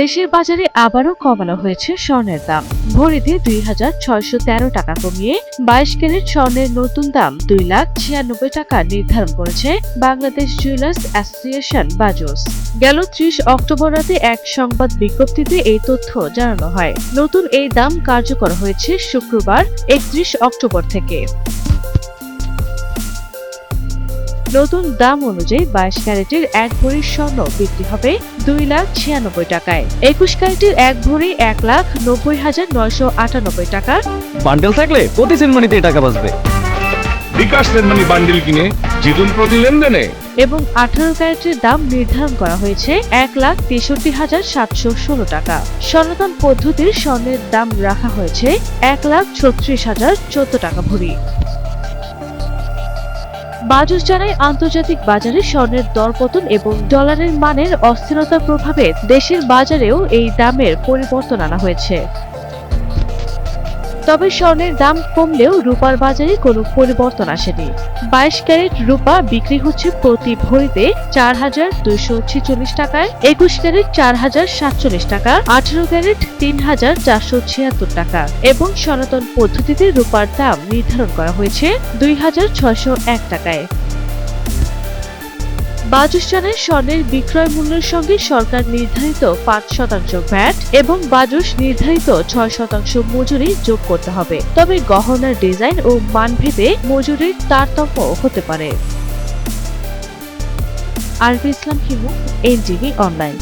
দেশের বাজারে আবারও কমানো হয়েছে স্বর্ণের দাম। ভরিতে দুই হাজার ছয়শো তেরো টাকা কমিয়ে বাইশ ক্যারেট স্বর্ণের নতুন দাম দুই লাখ ছিয়ানব্বই টাকা নির্ধারণ করেছে বাংলাদেশ জুয়েলার্স অ্যাসোসিয়েশন বাজোস। গেল ত্রিশ অক্টোবর রাতে এক সংবাদ বিজ্ঞপ্তিতে এই তথ্য জানানো হয়। নতুন এই দাম কার্যকর হয়েছে শুক্রবার, একত্রিশ অক্টোবর থেকে। নতুন দাম অনুযায়ী বাইশ ক্যারেটের এক ভরির স্বর্ণ বিক্রি হবে দুই লাখ ছিয়ানব্বই টাকায়। একুশ ক্যারেটের এক ভরি এক লাখ নব্বই হাজার নয়শো আটানব্বই টাকা। বান্ডেল থাকলে প্রতি সেনমানিতে টাকা বাঁচবে। বিকাশ লেনমানি বান্ডিল কিনে জিতুন প্রতি লেনদেনে। এবং আঠারো ক্যারেটের দাম নির্ধারণ করা হয়েছে এক লাখ তেষট্টি হাজার সাতশো ষোলো টাকা। সনাতন পদ্ধতির স্বর্ণের দাম রাখা হয়েছে এক লাখ ছত্রিশ হাজার চোদ্দ টাকা ভরি। বাজুস জানায় আন্তর্জাতিক বাজারে স্বর্ণের দরপতন এবং ডলারের মানের অস্থিরতার প্রভাবে দেশের বাজারেও এই দামের পরিবর্তন আনা হয়েছে। তবে স্বর্ণের দাম কমলেও রূপার বাজারে কোনো পরিবর্তন আসেনি। বাইশ ক্যারেট রূপা বিক্রি হচ্ছে প্রতি ভরিতে চার হাজার দুইশো ছেচল্লিশ টাকায়, একুশ ক্যারেট চার হাজার সাতচল্লিশ টাকা, আঠারো ক্যারেট তিন হাজার চারশো ছিয়াত্তর টাকা এবং সনাতন পদ্ধতিতে রূপার দাম নির্ধারণ করা হয়েছে দুই হাজার ছয়শো এক টাকায়। বাজুসজানের স্বর্ণের বিক্রয় মূল্যের সঙ্গে সরকার নির্ধারিত পাঁচ শতাংশ ভ্যাট এবং বাজুস নির্ধারিত ছয় শতাংশ মজুরি যোগ করতে হবে। তবে গহনার ডিজাইন ও মানভেদে মজুরির তারতম্য হতে পারে। আরবি ইসলাম হিমু, এনটিভি অনলাইন।